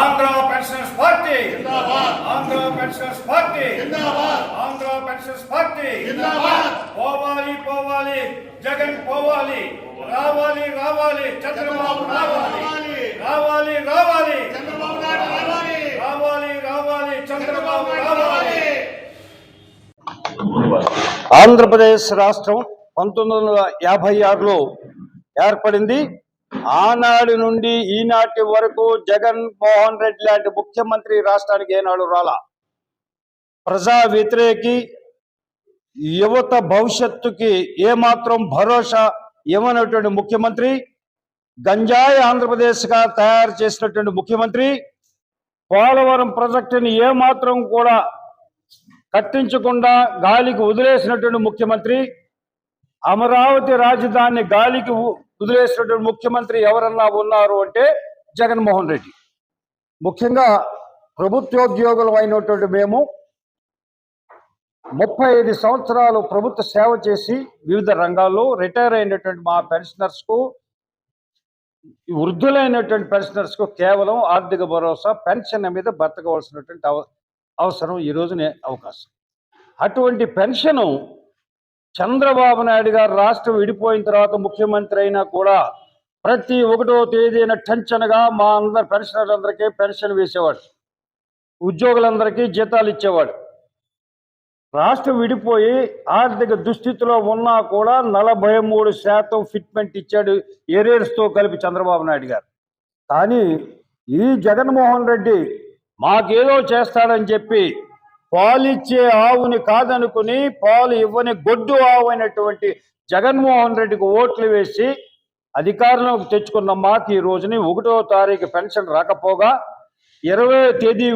Andhra pensioners party Andhra pensioners party Andhra pensioners party పోవాలి పోవాలి జగన్ పోవాలి రావాలి రావాలి చంద్రబాబు రావాలి రావాలి రావాలి రావాలి రావాలి చంద్రబాబు రావాలి. ఆంధ్రప్రదేశ్ రాష్ట్రం పంతొమ్మిది వందల యాభై ఆరులో ఏర్పడింది. ఆనాడు నుండి ఈనాటి వరకు జగన్ మోహన్ రెడ్డి లాంటి ముఖ్యమంత్రి రాష్ట్రానికి ఏనాడు రాలా. ప్రజా వ్యతిరేకి యువత భవిష్యత్తుకి ఏమాత్రం భరోసా ఇవ్వనటువంటి ముఖ్యమంత్రి గంజాయి ఆంధ్రప్రదేశ్గా తయారు చేసినటువంటి ముఖ్యమంత్రి పోలవరం ప్రాజెక్టుని ఏమాత్రం కూడా కట్టించకుండా గాలికి వదిలేసినటువంటి ముఖ్యమంత్రి అమరావతి రాజధాని గాలికి వదిలేసినటువంటి ముఖ్యమంత్రి ఎవరన్నా ఉన్నారు అంటే జగన్మోహన్ రెడ్డి. ముఖ్యంగా ప్రభుత్వోద్యోగులు అయినటువంటి మేము ముప్పై ఐదు సంవత్సరాలు ప్రభుత్వ సేవ చేసి వివిధ రంగాల్లో రిటైర్ అయినటువంటి మా పెన్షనర్స్కు వృద్ధులైనటువంటి పెన్షనర్స్కు కేవలం ఆర్థిక భరోసా పెన్షన్ మీద బతకవలసినటువంటి అవ అవసరం ఈ రోజునే అవకాశం. అటువంటి పెన్షను చంద్రబాబు నాయుడు గారు రాష్ట్రం విడిపోయిన తర్వాత ముఖ్యమంత్రి అయినా కూడా ప్రతి ఒకటో తేదీన టెన్షన్గా మా అందరి పెన్షనర్లందరికీ పెన్షన్ వేసేవాడు. ఉద్యోగులందరికీ జీతాలు ఇచ్చేవాడు. రాష్ట్రం విడిపోయి ఆర్థిక దుస్థితిలో ఉన్నా కూడా నలభై మూడు శాతం ఫిట్మెంట్ ఇచ్చాడు ఏరియర్స్తో కలిపి చంద్రబాబు నాయుడు గారు. కానీ ఈ జగన్మోహన్ రెడ్డి మాకేదో చేస్తాడని చెప్పి పాలిచ్చే ఆవుని కాదనుకుని పాలు ఇవ్వని గొడ్డు ఆవు అయినటువంటి జగన్మోహన్ రెడ్డికి ఓట్లు వేసి అధికారంలోకి తెచ్చుకున్న మాకు ఈ రోజుని ఒకటో తారీఖు పెన్షన్ రాకపోగా ఇరవై తేదీ